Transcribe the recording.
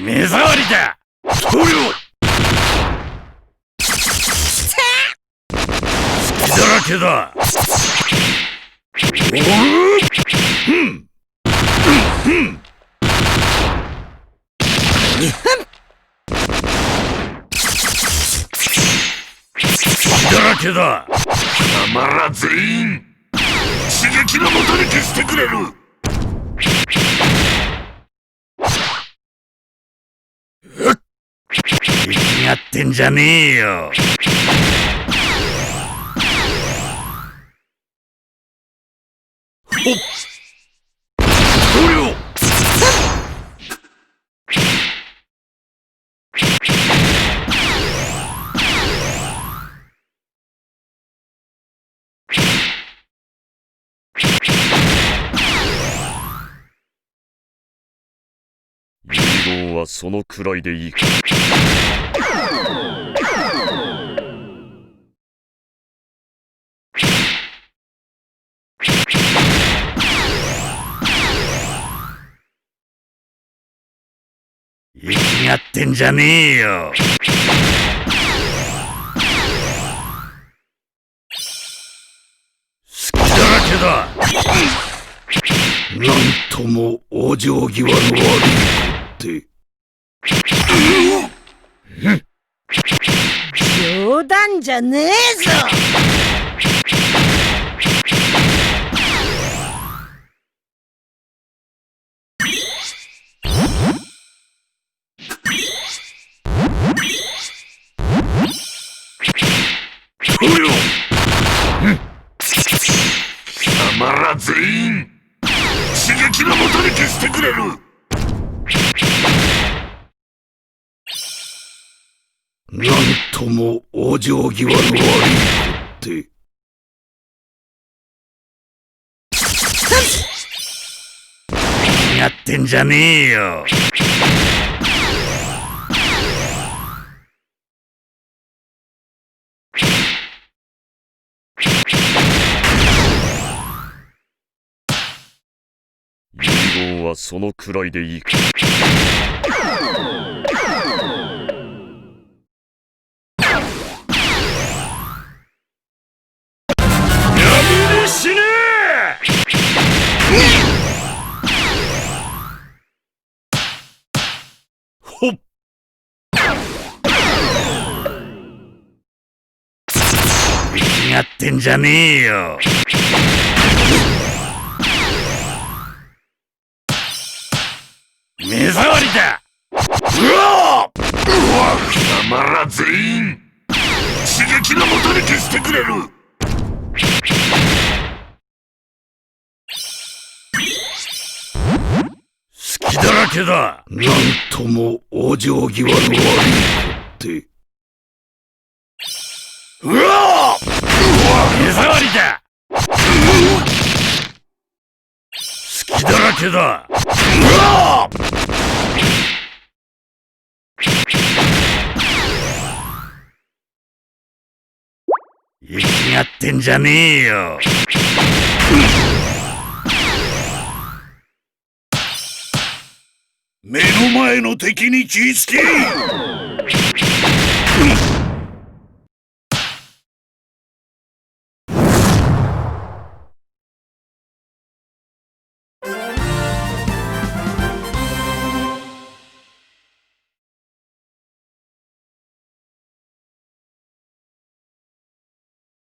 目障りだ。塗料隙だらけだ。おううん。うん。だらけだ貴様ら全員刺激のもとに消してくれる生きがってんじゃねえよ。ほっ。塗料遺言はそのくらいでいい。か生きがってんじゃねえよ。隙だらけだ。なんとも往生際の悪い子って。冗談じゃねえぞ。もとに消してくれる。なんとも往生際の悪い子って。やってんじゃねえよ。遺言はそのくらいでいいか。死ね！ほっ！生きがってんじゃねえよ！目障りだ。うわうわ貴様ら全員。刺激のもとに消してくれる。隙だらけだ。なんとも往生際の悪い子って。うわうわ目障りだ。隙だ。けだ。うわ生きがってんじゃねえよ。目の前の敵に気ぃつけ。